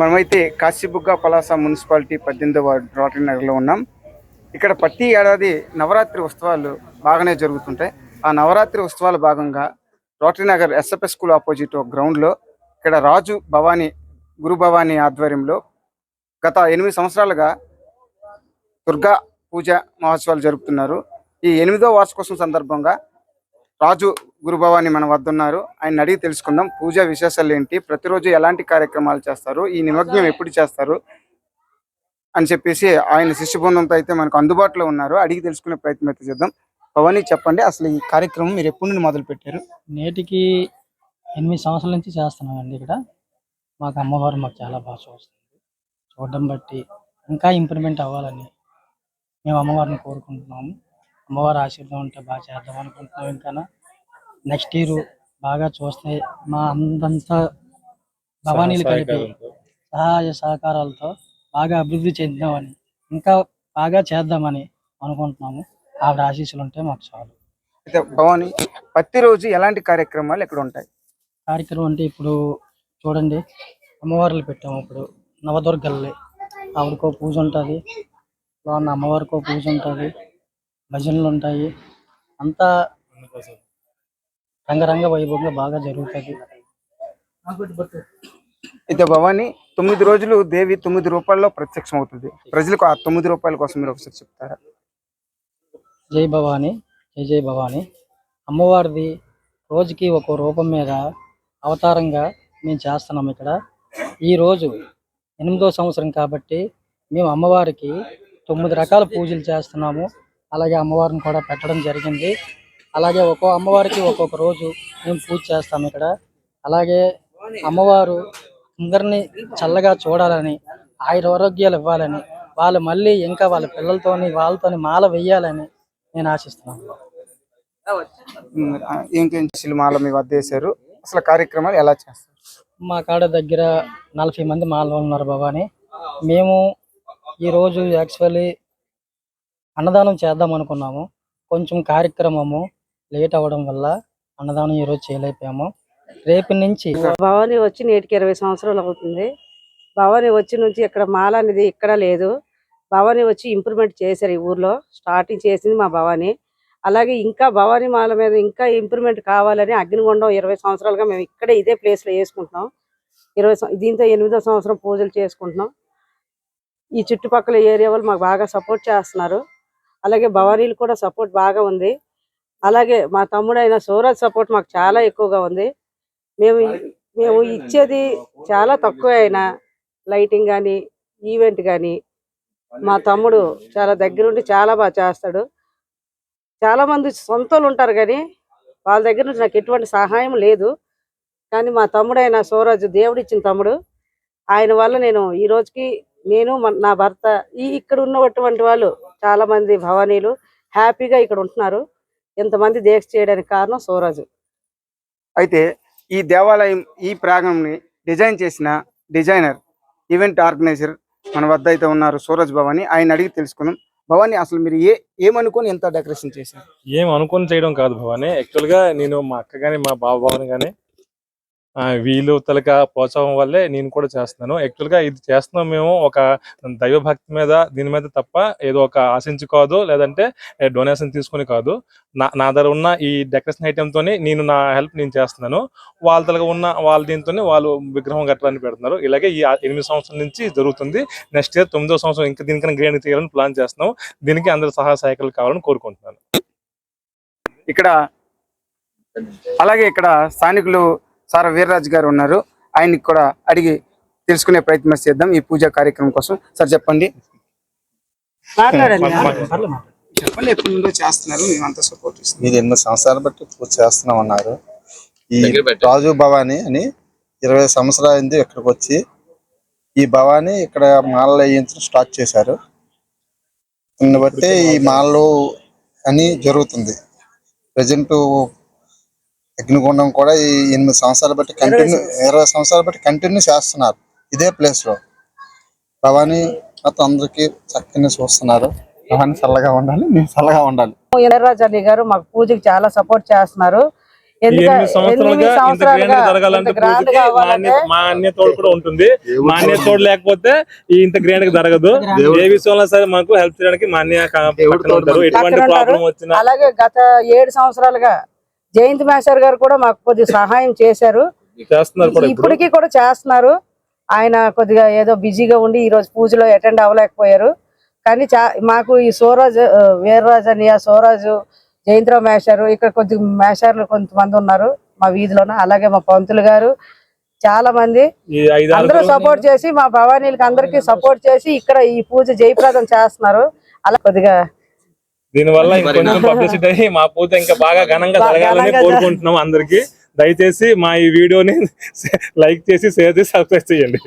మనమైతే కాశీబుగ్గ పలాస మున్సిపాలిటీ పద్దెనిమిదవ ward rotary నగర్లో ఉన్నాం. ఇక్కడ ప్రతి ఏడాది నవరాత్రి ఉత్సవాలు బాగానే జరుగుతుంటాయి. ఆ నవరాత్రి ఉత్సవాల భాగంగా Rotary Nagar SFS school opposite ఒక గ్రౌండ్లో ఇక్కడ రాజు భవానీ గురు భవానీ ఆధ్వర్యంలో గత ఎనిమిది సంవత్సరాలుగా దుర్గా పూజ మహోత్సవాలు జరుపుతున్నారు. ఈ ఎనిమిదో వార్షికోత్సవం సందర్భంగా రాజు గురుభవాని మన వద్ద ఉన్నారు ఆయన అడిగి తెలుసుకుందాం పూజ విశేషాలు ఏంటి ప్రతిరోజు ఎలాంటి కార్యక్రమాలు చేస్తారు ఈ నిమగ్నం ఎప్పుడు చేస్తారు అని చెప్పేసి ఆయన శిష్య బృందంతో అయితే మనకు అందుబాటులో ఉన్నారు. అడిగి తెలుసుకునే ప్రయత్నం అయితే చేద్దాం. భవానీ చెప్పండి అసలు ఈ కార్యక్రమం మీరు ఎప్పటి నుండి మొదలు పెట్టారు నేటికి ఎనిమిది సంవత్సరాల నుంచి చేస్తున్నామండి ఇక్కడ. మాకు అమ్మవారు మాకు చాలా బాగా చూస్తుంది చూడడం బట్టి ఇంకా ఇంప్రూవ్మెంట్ అవ్వాలని మేము అమ్మవారిని కోరుకుంటున్నాము. అమ్మవారి ఆశీర్వాదం ఉంటే బాగా చేద్దాం అనుకుంటున్నాం ఇంకా నెక్స్ట్ ఇయర్ బాగా చూస్తే మా అందంతా భవానీలు కలిపి సహాయ సహకారాలతో బాగా అభివృద్ధి చెందామని ఇంకా బాగా చేద్దామని అనుకుంటున్నాము. ఆవిడ ఆశీస్సులు ఉంటే మాకు చాలు. అయితే భవానీ ప్రతిరోజు ఎలాంటి కార్యక్రమాలు ఇక్కడ ఉంటాయి? కార్యక్రమం అంటే ఇప్పుడు చూడండి అమ్మవార్లు పెట్టాము ఇప్పుడు. నవదుర్గల్ని. ఆవిడకో పూజ ఉంటుంది లోన అమ్మవారికో పూజ ఉంటుంది. భజనలు ఉంటాయి. అంతా రంగరంగ వైభవంగా బాగా జరుగుతుంది. అయితే భవానీ తొమ్మిది రోజులు దేవి తొమ్మిది రూపాయల్లో ప్రత్యక్షం అవుతుంది ప్రజలకు ఆ తొమ్మిది రూపాయల కోసం మీరు ఒకసారి చెప్తారా? జై భవాని జై జై భవాని. అమ్మవారిది రోజుకి ఒక రూపం మీద అవతారంగా మేము చేస్తున్నాం ఇక్కడ. ఈ రోజు ఎనిమిదో సంవత్సరం కాబట్టి మేము అమ్మవారికి తొమ్మిది రకాల పూజలు చేస్తున్నాము. అలాగే అమ్మవారిని కూడా పెట్టడం జరిగింది. అలాగే ఒక్కో అమ్మవారికి ఒక్కొక్క రోజు మేము పూజ చేస్తాము ఇక్కడ. అలాగే అమ్మవారు అందరినీ చల్లగా చూడాలని ఆయుర ఆరోగ్యాలు ఇవ్వాలని వాళ్ళు మళ్ళీ ఇంకా వాళ్ళ పిల్లలతోని వాళ్ళతోని మాల వెయ్యాలని నేను ఆశిస్తున్నాను. ఇంకేం సినిమాలు మీ వద్ద వేశారు? అసలు కార్యక్రమాలు ఎలా చేస్తారు? మా కాడ దగ్గర నలభై మంది మాల ఉన్నారు భవాని. మేము ఈరోజు యాక్చువల్లీ అన్నదానం చేద్దాం అనుకున్నాము. కొంచెం కార్యక్రమము లేట్ అవ్వడం వల్ల అన్నదానం ఈరోజు చేయలేకపోయాము. రేపు నుంచి భవానీ వచ్చి నేటికి ఇరవై సంవత్సరాలు అవుతుంది. భవానీ వచ్చి నుంచి ఇక్కడ మాల అనేది ఇక్కడ లేదు. భవానీ వచ్చి ఇంప్రూవ్మెంట్ చేశారు ఈ ఊర్లో. స్టార్టింగ్ చేసింది మా భవానీ. అలాగే ఇంకా భవానీ మాల మీద ఇంకా ఇంప్రూవ్మెంట్ కావాలని అగ్నిగుండం ఇరవై సంవత్సరాలుగా మేము ఇక్కడే ఇదే ప్లేస్లో వేసుకుంటున్నాం ఇరవై దీంతో ఎనిమిదో సంవత్సరం పూజలు చేసుకుంటున్నాం. ఈ చుట్టుపక్కల ఏరియా వాళ్ళు మాకు బాగా సపోర్ట్ చేస్తున్నారు. అలాగే భవానీలు కూడా సపోర్ట్ బాగా ఉంది. అలాగే మా తమ్ముడైన సూరజ్ సపోర్ట్ మాకు చాలా ఎక్కువగా ఉంది. మేము మేము ఇచ్చేది చాలా తక్కువ అయినా లైటింగ్ కానీ ఈవెంట్ కానీ మా తమ్ముడు చాలా దగ్గరుండి చాలా బాగా చేస్తాడు. చాలా మంది సొంతలు ఉంటారు కానీ వాళ్ళ దగ్గర నుంచి నాకు ఎటువంటి సహాయం లేదు. కానీ మా తమ్ముడైన సూరజ్ దేవుడిచ్చిన తమ్ముడు ఆయన వల్ల నేను ఈ రోజుకి నేను నా భర్త ఈ ఇక్కడ ఉన్నటువంటి వాళ్ళు చాలా మంది భవానీలు హ్యాపీగా ఇక్కడ ఉంటున్నారు. ఇంతమంది దీక్ష చేయడానికి కారణం సూరజ్. అయితే ఈ దేవాలయం ఈ ప్రాంగణంని డిజైన్ చేసిన డిజైనర్ ఈవెంట్ ఆర్గనైజర్ మన వద్ద అయితే ఉన్నారు సూరజ్ భవాని. ఆయన అడిగి తెలుసుకుందాం. భవాని అసలు మీరు ఏ ఏమనుకొని ఎంత డెకరేషన్ చేశారు? ఏం అనుకుని చేయడం కాదు భవాని. యాక్చువల్గా నేను మా అక్క గాని మా బావ భవన్ గాని వీలు వీళ్ళు తలక ప్రోత్సాహం వల్లే నేను కూడా చేస్తున్నాను. యాక్చువల్గా ఇది చేస్తున్నాం మేము ఒక దైవభక్తి మీద దీని మీద తప్ప ఏదో ఒక ఆశించి కాదు లేదంటే డొనేషన్ తీసుకుని కాదు. నా నా దగ్గర ఉన్న ఈ డెకరేషన్ ఐటెంతోనే తోని నేను నా హెల్ప్ నేను చేస్తున్నాను. వాళ్ళ తలక ఉన్న వాళ్ళ దీంతోనే వాళ్ళు విగ్రహం కట్టడానికి పెడుతున్నారు. ఇలాగే ఈ ఎనిమిది సంవత్సరం నుంచి జరుగుతుంది. నెక్స్ట్ ఇయర్ తొమ్మిదో సంవత్సరం ఇంకా దీనికన్నా గ్రేడ్ తీయాలని ప్లాన్ చేస్తున్నాం. దీనికి అందరి సహాయ సహాయకులు కావాలని కోరుకుంటున్నాను. ఇక్కడ అలాగే ఇక్కడ స్థానికులు సార వీర్రాజు గారు ఉన్నారు. ఆయన్ని కూడా అడిగి తెలుసుకునే ప్రయత్నం చేద్దాం ఈ పూజా కార్యక్రమం కోసం. సార్ చెప్పండి. మాట్లాడండి. చెప్పండి ఎప్పటి నుండో చేస్తున్నారు. మేమంతా సపోర్ట్ ఇస్తున్నాం మీరు ఎనిమిది సంవత్సరాలు బట్టి పూజ చేస్తున్నాం అన్నారు ఈ రాజు భవాని అని ఇరవై సంవత్సరాలు అయింది ఇక్కడికి వచ్చి. ఈ భవాని ఇక్కడ మాలలు వేయించడం స్టార్ట్ చేశారు. దీన్ని బట్టి ఈ మాలలు అని జరుగుతుంది. ప్రజెంట్ అగ్నిగుండం కూడా ఈ ఎనిమిది సంవత్సరాలు బట్టి కంటిన్యూ ఇరవై సంవత్సరాలు బట్టి కంటిన్యూ చేస్తున్నారు. ఇదే ప్లేస్లో. భవాని మొత్తం అందరికి చక్కని చూస్తున్నారు. భవాని చల్లగా ఉండాలి నేను చల్లగా ఉండాలి. ఎర్రరాజు అలీ గారు మాకు పూజకి చాలా సపోర్ట్ చేస్తున్నారు. ఉంటుంది. తోడు. లేకపోతే ఇంత గ్రాండ్గా జరగదు. ఏ విషయంలో సరే మాకు హెల్ప్ చేయడానికి మా అన్య క- పక్కన ఉంటారు. ఎటువంటి. ప్రాబ్లం వచ్చినా అలాగే గత ఏడు సంవత్సరాలుగా జయంతి మేషర్ గారు కూడా మాకు కొద్దిగా సహాయం చేశారు. ఇప్పటికీ కూడా చేస్తున్నారు. ఆయన కొద్దిగా ఏదో బిజీగా ఉండి ఈ రోజు పూజలో అటెండ్ అవ్వలేకపోయారు. కానీ చా మాకు ఈ సోరాజు ఆ, వీర్రాజు అనియ సోరాజు జయంతిరావు మేషారు ఇక్కడ కొద్ది మేషార్లు కొంతమంది ఉన్నారు మా వీధిలోన. అలాగే మా పంతులు గారు చాలా మంది అందరూ సపోర్ట్ చేసి మా భవానీలకి అందరికి సపోర్ట్ చేసి ఇక్కడ ఈ పూజ జయప్రదం చేస్తున్నారు. అలా కొద్దిగా దీని వల్ల ఇంకొంచెం పబ్లిసిటీ అయ్యి మా పూజ ఇంకా బాగా ఘనంగా జరగాలని కోరుకుంటున్నాం అందరికి. దయచేసి మా ఈ వీడియోని లైక్ చేసి షేర్ చేసి సబ్స్క్రైబ్ చేయండి.